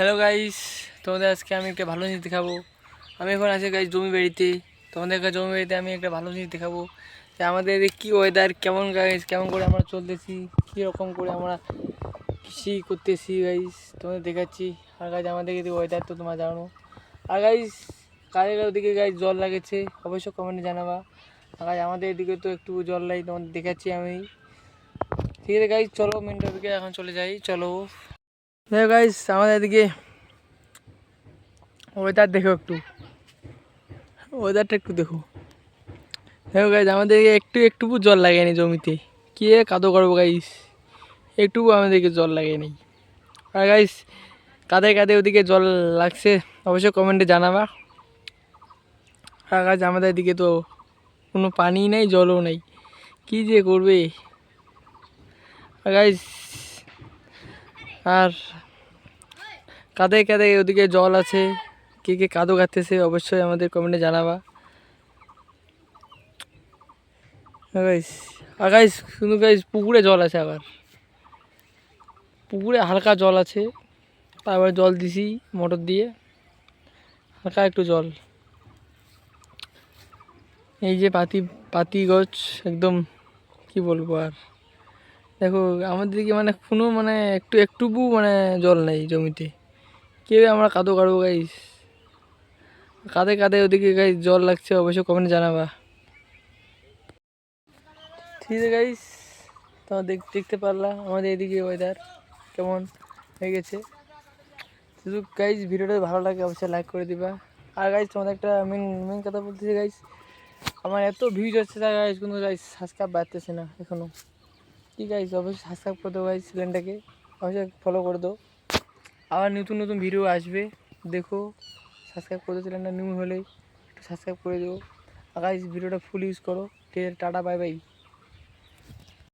Hello guys তোমাদের আজকে আমি একটা ভালো জিনিস দেখাবো। আমি এখন আছি গাইস জমি বাড়িতে। তোমাদের কাছে জমি বাড়িতে আমি একটা ভালো জিনিস দেখাবো। যে আমাদের কী ওয়েদার কেমন গাইস কেমন করে আমরা চলতেছি কীরকম করে আমরা কৃষি করতেছি গাইস তোমাদের দেখাচ্ছি। আর গাইজ আমাদের এদিকে ওয়েদার তো তোমরা জানো। আর গাইস কাদের কাদের দিকে গাইজ জল লাগেছে। অবশ্যই কমেন্টে জানাবা। আর গাইজ আমাদের এদিকে তো একটু জল লাগে তোমাদের দেখাচ্ছি আমি। ঠিক আছে গাইজ চলো মেন টপিকে এখন চলে যাই। চলো। দেখো গাইস আমাদের এদিকে ওয়েদার দেখো একটু। ওয়েদারটা একটু দেখো। দেখো গাইস আমাদের একটু, একটুকু জল লাগেনি জমিতে। কে কাদো করব গাইস একটুকু আমাদেরকে জল লাগেনি। আর গাইস কাদের কাদের ওদিকে জল লাগছে, অবশ্যই কমেন্টে জানাবা। আর গাছ আমাদের এদিকে তো কোনো পানি নেই, জলও নেই। কী যে করবে? আর গাইস আর কাঁদে কাঁদে ওদিকে জল আছে। কে কে কাদো কাটতেছে অবশ্যই আমাদের কমেন্টে জানাবা। গাইস আর গাইস শুধু গাইস পুকুরে জল আছে আবার। পুকুরে হালকা জল আছে। তারপর জল দিছি মোটর দিয়ে। হালকা একটু জল। এই যে পাতি পাতি গছ, একদম কি বলব আর? দেখো, আমাদের দিকে মানে কোনো মানে একটু, একটুকু মানে জল নেই জমিতে। কেউ আমরা কাদো কাটবো গাইস কাঁদে কাঁদে ওদিকে গাইস জল লাগছে, অবশ্যই কমেন্টে জানাবা। ঠিক আছে গাইস তোমার দেখ, দেখতে পারলা আমাদের এদিকে ওয়েদার কেমন হয়ে গেছে। শুধু গাইস ভিডিওটা ভালো লাগে, অবশ্যই লাইক করে দিবা। আর গাইস তোমাদের একটা মেন মেন কথা বলতেছি গাইস আমার এত ভিউজ হচ্ছে তা গাইস কোনো গাইস সাবস্ক্রাইব বাড়তেছে না এখনও ঠিক আছে অবশ্যই সাবস্ক্রাইব করে দেবো গাইস চ্যানেলটাকে অবশ্যই ফলো করে দাও। আবার নতুন নতুন ভিডিও আসবে। দেখো সাবস্ক্রাইব করে চ্যানেলটা নিউ হলে। একটু সাবস্ক্রাইব করে দেবো আর গাইস ভিডিওটা ফুল ইউজ করো। ঠিক আছে টাটা বাই বাই